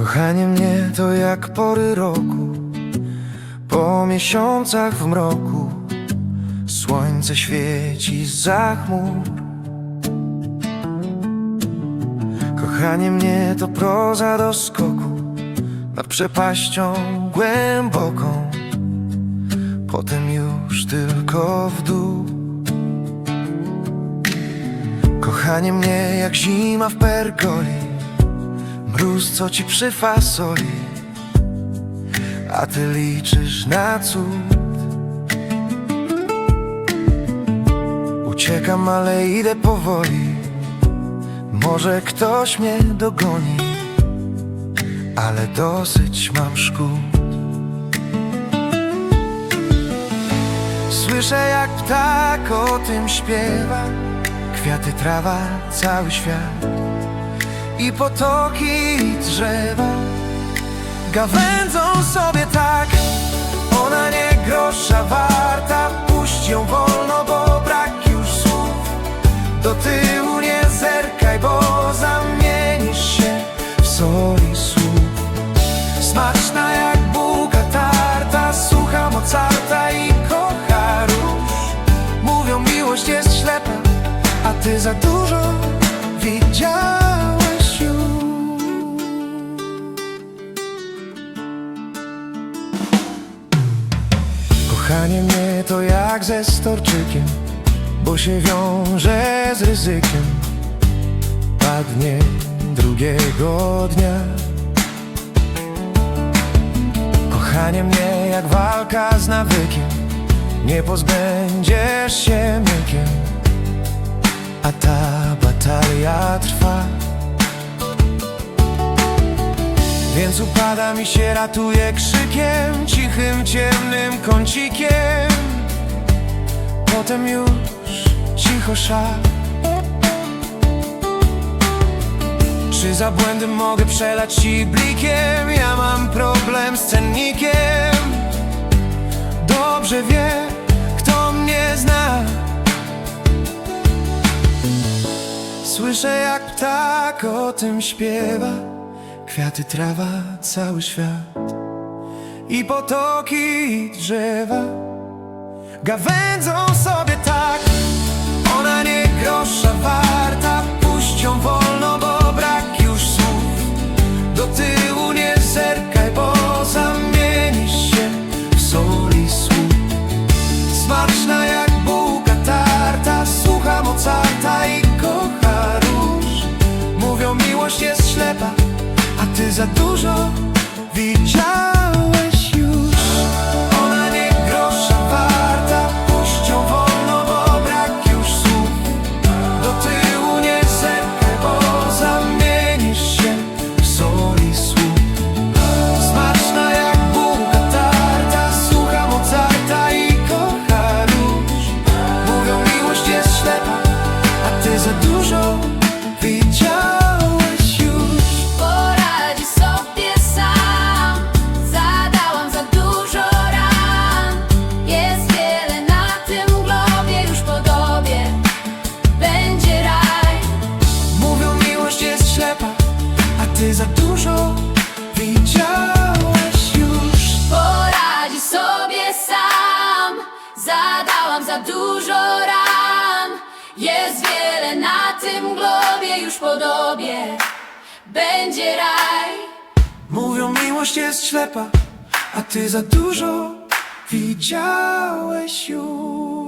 Kochanie mnie to jak pory roku. Po miesiącach w mroku Słońce świeci za chmur Kochanie mnie to proza do skoku Nad przepaścią głęboką. Potem już tylko w dół. Kochanie mnie jak zima w pergoli Mróz, co ci przyfasoli? A ty liczysz na cud? Uciekam, ale idę powoli. Może ktoś mnie dogoni Ale dosyć mam szkód. Słyszę jak ptak o tym śpiewa. Kwiaty, trawa, cały świat i potoki i drzewa Gawędzą sobie tak. Ona nie grosza warta Puść ją wolno, bo brak już słów. Do tyłu nie zerkaj, bo zamienisz się w soli słup Smaczna jak bułka tarta Sucha Mozarta i kocha róż. Mówią miłość jest ślepa A ty za dużo widziałeś Kochanie mnie to jak ze storczykiem Bo się wiąże z ryzykiem. Padnie drugiego dnia. Kochanie mnie jak walka z nawykiem Nie pozbędziesz się mykiem A ta batalia trwa Więc upadam i się ratuję krzykiem Cichym, ciemnym kącikiem. Potem już cicho szal Czy za błędy mogę przelać ci blikiem? Ja mam problem z cennikiem. Dobrze wie, kto mnie zna. Słyszę jak ptak o tym śpiewa Kwiaty, trawa, cały świat. I potoki i drzewa Gawędzą sobie tak Jest wiele na tym globie Już po dobie będzie raj. Mówią miłość jest ślepa A ty za dużo widziałeś już